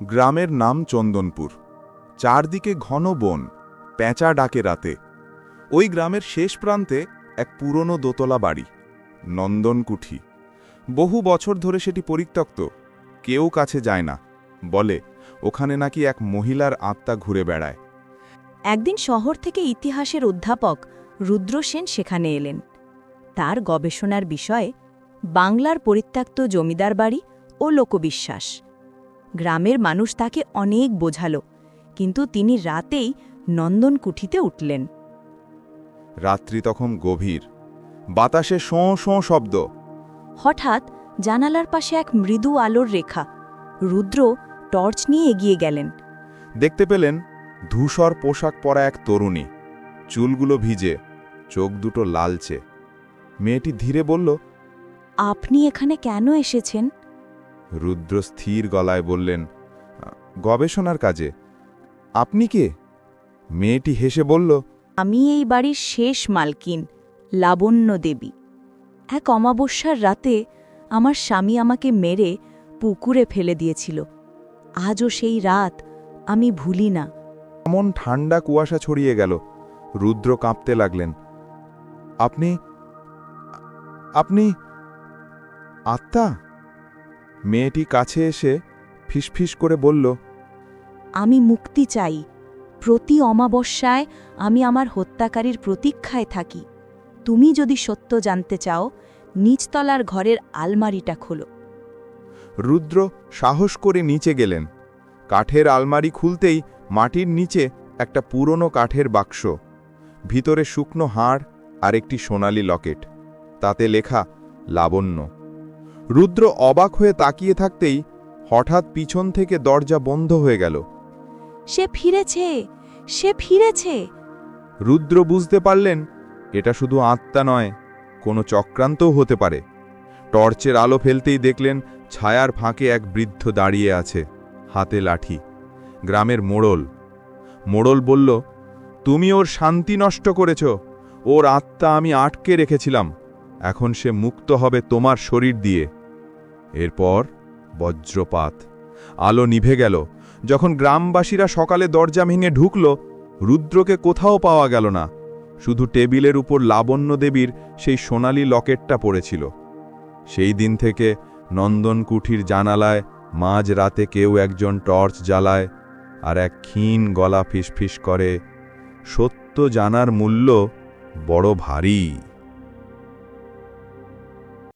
গ্রামের নাম চন্দনপুর। চারদিকে ঘন বন, পেঁচা ডাকে রাতে। ওই গ্রামের শেষ প্রান্তে এক পুরনো দোতলা বাড়ি, নন্দনকুঠি। বহু বছর ধরে সেটি পরিত্যক্ত, কেউ কাছে যায় না। বলে, ওখানে নাকি এক মহিলার আত্মা ঘুরে বেড়ায়। একদিন শহর থেকে ইতিহাসের অধ্যাপক রুদ্র সেন সেখানে এলেন। তার গবেষণার বিষয়ে, বাংলার পরিত্যক্ত জমিদার বাড়ি ও লোকবিশ্বাস। গ্রামের মানুষ তাকে অনেক বোঝাল কিন্তু তিনি রাতেই নন্দনকুঠিতে উঠলেন। রাত্রি তখন গভীর। বাতাসে শোঁ শোঁ শব্দ। হঠাৎ জানালার পাশে এক মৃদু আলোর রেখা। রুদ্র টর্চ নিয়ে এগিয়ে গেলেন। দেখতে পেলেন ধূসর পোশাক পরা এক তরুণী। চুলগুলো ভিজে চোখ দুটো লালচে। মেয়েটি ধীরে বলল আপনি এখানে কেন এসেছেন? রুদ্র স্থির গলায় বললেন গবেষণার কাজে আপনি কে? মেয়েটি হেসে বলল আমি এই বাড়ির শেষ মালকিন লাবণ্য দেবী। এক অমাবস্যার রাতে আমার স্বামী আমাকে মেরে পুকুরে ফেলে দিয়েছিল। আজও সেই রাত আমি ভুলি না। এমন ঠান্ডা কুয়াশা ছড়িয়ে গেল। রুদ্র কাঁপতে লাগলেন আপনি আপনি আত্মা? মেয়েটি কাছে এসে ফিসফিস করে বলল আমি মুক্তি চাই। প্রতি অমাবস্যায় আমি আমার হত্যাকারীর প্রতীক্ষায় থাকি। তুমি যদি সত্য জানতে চাও নিচতলার ঘরের আলমারিটা খোলো। রুদ্র সাহস করে নিচে গেলেন। কাঠের আলমারি খুলতেই মাটির নিচে একটা পুরনো কাঠের বাক্স ভিতরে শুকনো হাড় আর একটি সোনালি লকেট তাতে লেখা লাবণ্য। রুদ্র অবাক হয়ে তাকিয়ে থাকতেই হঠাৎ পিছন থেকে দরজা বন্ধ হয়ে গেল। সে ফিরেছে সে ফিরেছে। রুদ্র বুঝতে পারলেন এটা শুধু আত্মা নয় কোনো চক্রান্তও হতে পারে। টর্চের আলো ফেলতেই দেখলেন ছায়ার ফাঁকে এক বৃদ্ধ দাঁড়িয়ে আছে হাতে লাঠি গ্রামের মোড়ল। মোড়ল বলল তুমি ওর শান্তি নষ্ট করেছ ওর আত্মা আমি আটকে রেখেছিলাম এখন সে মুক্ত হবে তোমার শরীর দিয়ে। এরপর বজ্রপাত। আলো নিভে গেল। যখন গ্রামবাসীরা সকালে দরজা ভেঙে ঢুকল, রুদ্রকে কোথাও পাওয়া গেল না। শুধু টেবিলের উপর লাবণ্য দেবীর সেই সোনালি লকেটটা পড়েছিল। সেই দিন থেকে নন্দনকুঠির জানালায় মাঝ রাতে কেউ একজন টর্চ জ্বালায় আর এক ক্ষীণ গলা ফিসফিস করে, সত্য জানার মূল্য বড় ভারী।